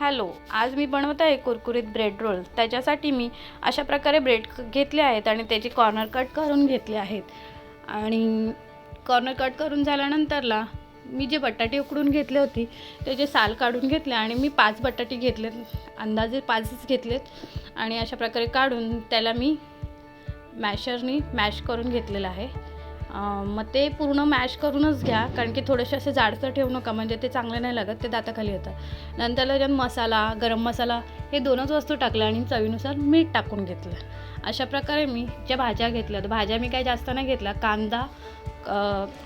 Hello आज मी बनवत आहे कुरकुरीत ब्रेड रोल. त्याच्यासाठी मी अशा प्रकारे ब्रेड घेतले आहेत आणि त्याचे कॉर्नर कट करून घेतले आहेत. आणि कॉर्नर कट करून झाल्यानंतरला मी जे बटाटे उकडून घेतले होती त्याचे साल काढून घेतले आणि मी पाच बटाटे घेतलेत अंदाजे पाचच घेतलेत. आणि अशा प्रकारे काढून त्याला मी मॅशरनी मॅश करून घेतलेलं आहे. मग ते पूर्ण मॅश करूनच घ्या कारण की थोडेसे असे जाडसर ठेवू नका म्हणजे ते चांगले नाही लागत ते दाताखाली येतात. नंतर त्याच्यात मसाला गरम मसाला हे दोनच वस्तू टाकल्या आणि चवीनुसार मीठ टाकून घेतलं. अशा प्रकारे मी ज्या भाज्या घेतल्या तर भाज्या मी काही जास्त नाही घेतल्या कांदा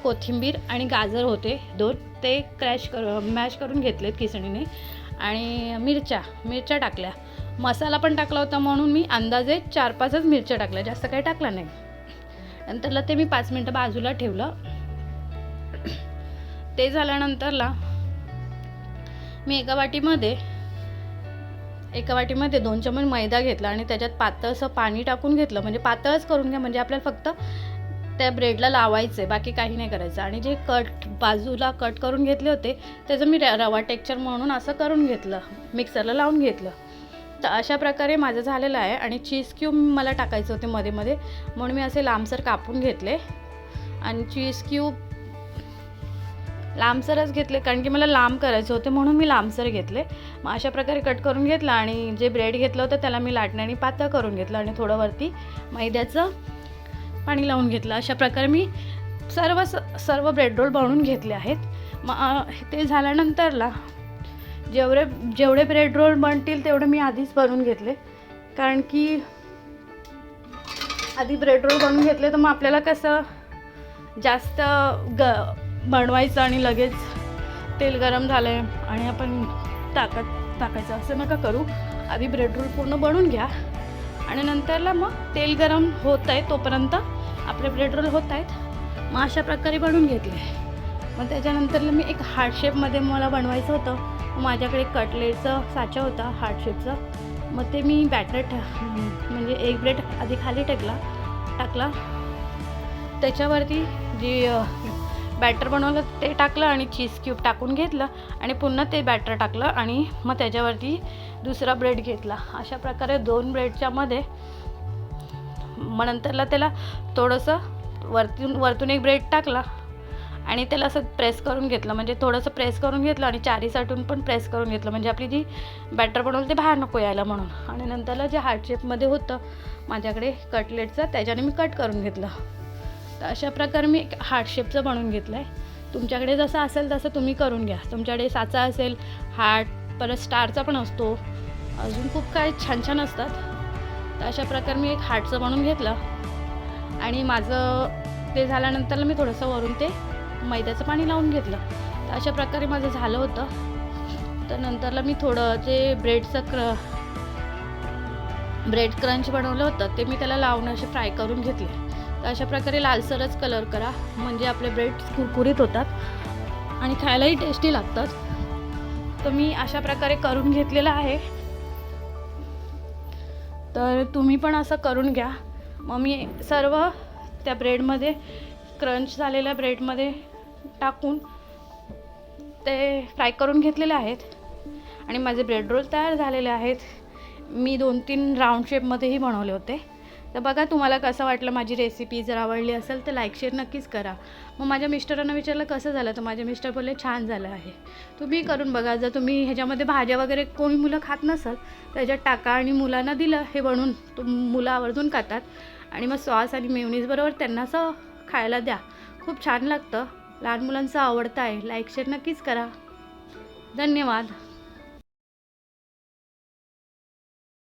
कोथिंबीर आणि गाजर होते दोन ते क्रॅश कर मॅश करून घेतलेत किसणीने. आणि मिरच्या मिरच्या टाकल्या. मसाला पण टाकला होता म्हणून मी अंदाजे चार पाचच मिरच्या टाकल्या जास्त काही टाकला नाही. नंतरला ते मी पाच मिनटं बाजूला ठेवलं. ते झाल्यानंतरला मी एका वाटीमध्ये एका वाटीमध्ये दोन चमच मैदा घेतला आणि त्याच्यात पातळसं पाणी टाकून घेतलं. म्हणजे पातळच करून घ्या म्हणजे आपल्याला फक्त त्या ब्रेडला लावायचं आहे बाकी काही नाही करायचं. आणि जे कट बाजूला कट करून घेतले होते त्याचं मी र- रवा टेक्चर म्हणून असं करून घेतलं मिक्सरला लावून घेतलं. तर अशा प्रकारे माझं झालेलं आहे आणि चीज क्यूब मला टाकायचे होते मध्ये मध्ये. म्हणून मी असे लांबसर कापून घेतले. आणि चीज क्यूब लांबसरच घेतले कारण की मला लांब करायचे होते म्हणून मी लांबसर घेतले. मग अशा प्रकारे कट करून घेतला आणि जे ब्रेड घेतलं होतं त्याला मी लाटण्याने पातळ करून घेतलं आणि थोडं वरती मैद्याचं पाणी लावून घेतलं. अशा प्रकारे मी सर्व सर्व ब्रेड रोल बनवून घेतले आहेत. मग ते झाल्यानंतरला जेवढे जेवढे ब्रेड रोल बनतील तेवढे मी आधीच बनवून घेतले. कारण की आधी ब्रेड रोल बनवून घेतले तर मग आपल्याला कसं जास्त ग बनवायचं आणि लगेच तेल गरम झालं आहे आणि आपण टाकत टाकायचं असं नका करू. आधी ब्रेड रोल पूर्ण बनवून घ्या आणि नंतरला मग तेल गरम होत आहे तोपर्यंत आपले ब्रेड रोल होत आहेत. मग अशा प्रकारे बनवून घेतले. मग त्याच्यानंतरला मी एक हार्ट शेपमध्ये मला बनवायचं होतं. माझ्याकडे कटलेटचा साचा होता हार्टशेपचा मग ते मी बॅटर टा म्हणजे एक ब्रेड आधी खाली टाकला टाकला. त्याच्यावरती जी बॅटर बनवलं ते टाकलं आणि चीज क्यूब टाकून घेतलं आणि पुन्हा ते बॅटर टाकलं आणि मग त्याच्यावरती दुसरा ब्रेड घेतला. अशा प्रकारे दोन ब्रेडच्यामध्ये मग नंतरला त्याला थोडंसं वरतून वरतून एक ब्रेड टाकला. आणि त्याला असं प्रेस करून घेतलं. म्हणजे थोडंसं प्रेस करून घेतलं आणि चारी साठून पण प्रेस करून घेतलं. म्हणजे आपली जी बॅटर बनवलं ते बाहेर नको यायला म्हणून. आणि नंतरला जे हार्ट शेपमध्ये होतं माझ्याकडे कटलेटचं त्याच्याने मी कट करून घेतलं. तर अशा प्रकारे मी एक हार्ट शेपचं बनवून घेतलं आहे तुमच्याकडे जसं असेल तसं तुम्ही करून घ्या. तुमच्याकडे साचा असेल हार्ट परत स्टारचा पण असतो. अजून खूप काय छान छान असतात. तर अशा प्रकारे मी एक हार्टचं बनवून घेतलं. आणि माझं ते झाल्यानंतर मी थोडंसं वरून ते मैद्याचं पाणी लावून घेतलं. तर अशा प्रकारे माझं झालं होतं. तर नंतरला मी थोडं जे ब्रेडचं क्र ब्रेड क्रंच बनवलं होतं ते मी त्याला लावून असे फ्राय करून घेतले. तर अशा प्रकारे लालसरच कलर करा म्हणजे आपले ब्रेड कुरकुरीत होतात आणि खायलाही टेस्टी लागतात. तर मी अशा प्रकारे करून घेतलेलं आहे. तर तुम्ही पण असं करून घ्या. मग मी सर्व त्या ब्रेडमध्ये क्रंच झालेल्या ब्रेडमध्ये टाकून ते फ्राय करून घेतलेले आहेत. आणि माझे ब्रेड रोल तयार झालेले आहेत. मी दोन तीन राऊंड शेपमध्येही बनवले होते. तर बघा तुम्हाला कसं वाटलं माझी रेसिपी जर आवडली असेल तर लाईक शेअर नक्कीच करा. मग माझ्या मिस्टरांना विचारलं कसं झालं? तर माझे मिस्टर बोलले छान झालं आहे. तुम्ही करून बघा. जर तुम्ही ह्याच्यामध्ये भाज्या वगैरे कोणी मुलं खात नसाल ह्याच्यात टाका आणि मुलांना दिलं. हे बनवून तुम मुलं आवर्जून खातात. आणि मग सॉस आणि मेवनीजबरोबर त्यांना असं खायला द्या. खूप छान लागतं. लहान मुलांचं आवडता आहे. लाईक शेअर नक्कीच करा. धन्यवाद.